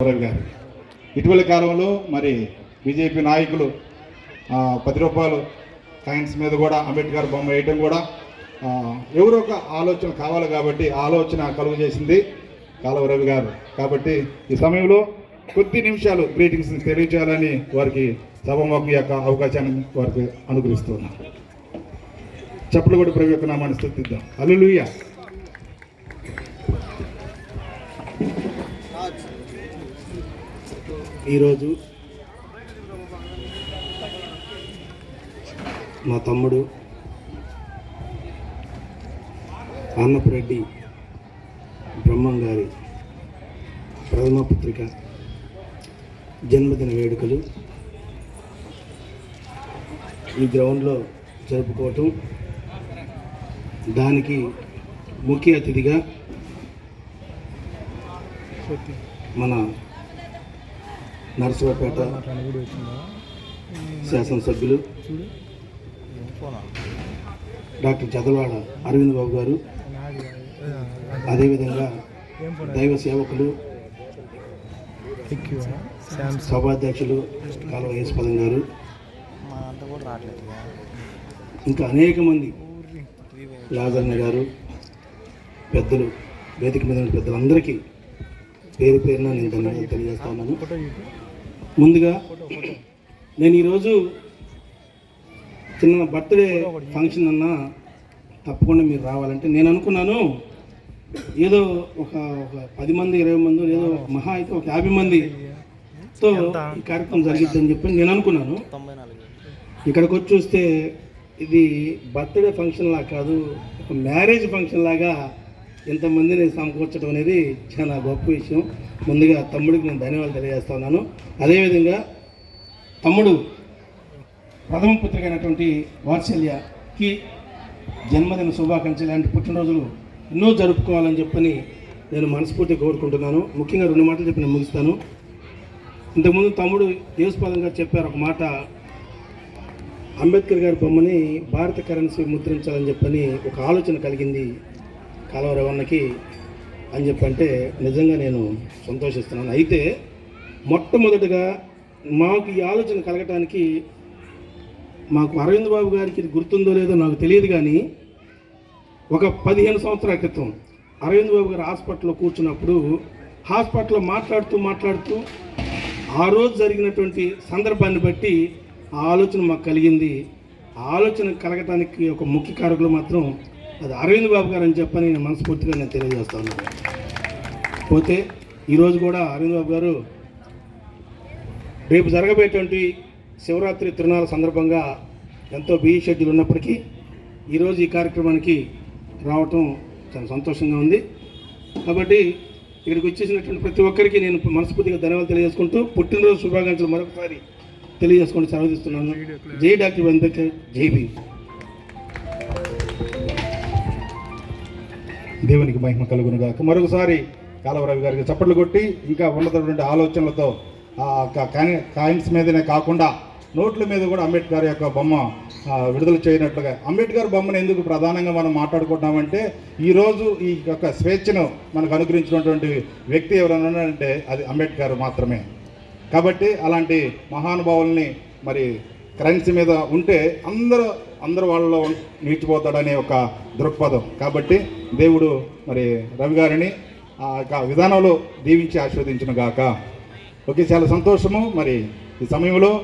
గారు. ఇటీవల కాలంలో మరి బీజేపీ నాయకులు పది రూపాయలు కాయిన్స్ మీద కూడా అంబేద్కర్ బొమ్మ వేయటం కూడా ఎవరో ఒక ఆలోచన కావాలి కాబట్టి ఆలోచన కలుగు చేసింది కాలువ రవి గారు. కాబట్టి ఈ సమయంలో కొద్ది నిమిషాలు గ్రీటింగ్స్ తెలియచేయాలని వారికి సభముఖం యొక్క అవకాశాన్ని వారికి అనుగ్రహిస్తున్నాను. చెప్పులు కూడా ప్రభు యొక్క నామాన్ని స్థుతిద్దాం. అల్లుయ్య ఈరోజు మా తమ్ముడు అన్నపురెడ్డి బ్రహ్మం గారి ప్రథమ పత్రిక జన్మదిన వేడుకలు ఈ గ్రౌండ్లో జరుపుకోవటం దానికి ముఖ్య అతిథిగా మన నరసరావుపేట శాసనసభ్యులు. డాక్టర్ చదవాడ అరవింద్ బాబు గారు. అదేవిధంగా దైవ సేవకులు సభాధ్యక్షులు కాలువ యశ్వదం గారు. ఇంకా అనేక మంది లాజన్న గారు పెద్దలు వేదిక మీద ఉన్న పెద్దలందరికీ పేరు పేరున నేను ధన్యవాదాలు తెలియజేస్తా ఉన్నాను. ముందుగా నేను ఈరోజు చిన్న బర్త్డే ఫంక్షన్ అన్నా తప్పకుండా మీరు రావాలంటే నేను అనుకున్నాను ఏదో ఒక ఒక పది మంది ఇరవై మంది ఏదో మహా అయితే ఒక యాభై మందితో ఈ కార్యక్రమం జరిగిద్దని చెప్పి నేను అనుకున్నాను. ఇక్కడికి వచ్చి చూస్తే ఇది బర్త్డే ఫంక్షన్ లా కాదు ఒక మ్యారేజ్ ఫంక్షన్ లాగా ఇంతమందిని సమకూర్చడం అనేది చాలా గొప్ప విషయం. ముందుగా తమ్ముడికి నేను ధన్యవాదాలు తెలియజేస్తా ఉన్నాను. అదేవిధంగా తమ్ముడు ప్రథమ పుత్రిక అయినటువంటి వాత్సల్యకి జన్మదిన శుభాకాంక్షలు. లాంటి పుట్టినరోజులు ఎన్నో జరుపుకోవాలని చెప్పని నేను మనస్ఫూర్తిగా కోరుకుంటున్నాను. ముఖ్యంగా రెండు మాటలు చెప్పి నేను ముగిస్తాను. ఇంతకుముందు తమ్ముడు దేశపాదం గారు చెప్పారు ఒక మాట. అంబేద్కర్ గారి బొమ్మని భారత కరెన్సీ ముద్రించాలని చెప్పని ఒక ఆలోచన కలిగింది. కాలువ రవణకి అని చెప్పంటే నిజంగా నేను సంతోషిస్తున్నాను. అయితే మొట్టమొదటిగా మాకు ఈ ఆలోచన కలగటానికి మాకు అరవింద్ బాబు గారికి ఇది గుర్తుందో లేదో నాకు తెలియదు కానీ ఒక పదిహేను సంవత్సరాల క్రితం అరవింద్ బాబు గారు హాస్పిటల్లో కూర్చున్నప్పుడు హాస్పిటల్లో మాట్లాడుతూ మాట్లాడుతూ ఆ రోజు జరిగినటువంటి సందర్భాన్ని బట్టి ఆ ఆలోచన మాకు కలిగింది. ఆ ఆలోచన కలగటానికి ఒక ముఖ్య కారకులు మాత్రం అది అరవింద్ బాబు గారు అని చెప్పని నేను మనస్ఫూర్తిగా నేను తెలియజేస్తాను పోతే ఈరోజు కూడా అరవింద్ బాబు గారు రేపు జరగబోయేటువంటి శివరాత్రి తిరునాళ్ళ సందర్భంగా ఎంతో బిజీ షెడ్యూల్ ఉన్నప్పటికీ ఈరోజు ఈ కార్యక్రమానికి రావటం చాలా సంతోషంగా ఉంది. కాబట్టి ఇక్కడికి వచ్చేసినటువంటి ప్రతి ఒక్కరికి నేను మనస్ఫూర్తిగా ధన్యవాదాలు తెలియజేసుకుంటూ పుట్టినరోజు శుభాకాంక్షలు మరొకసారి తెలియజేసుకుంటూ సెలవుదిస్తున్నాను జై డాక్టర్ అంబేద్కర్ జై భీమ్. దేవునికి మహిమ కలుగును గాక మరొకసారి కాలవరవి గారికి చప్పట్లు కొట్టి ఇంకా ఉన్నటువంటి ఆలోచనలతో ఆ కాయిన్స్ మీదనే కాకుండా నోట్ల మీద కూడా అంబేద్కర్ యొక్క బొమ్మ విడుదల చేయనట్లుగా. అంబేద్కర్ బొమ్మను ఎందుకు ప్రధానంగా మనం మాట్లాడుకుంటున్నామంటే ఈరోజు ఈ యొక్క స్వేచ్ఛను మనకు అనుగ్రహించినటువంటి వ్యక్తి ఎవరైనా అంటే అది అంబేద్కర్ మాత్రమే. కాబట్టి అలాంటి మహానుభావుల్ని మరి కరెన్సీ మీద ఉంటే అందరూ అందరు వాళ్ళలో నిలిచిపోతాడనే ఒక దృక్పథం. కాబట్టి దేవుడు మరి రవి గారిని ఆ యొక్క విధానంలో దీవించి ఆస్వాదించిన గాక. ఓకే చాలా సంతోషము. మరి ఈ సమయంలో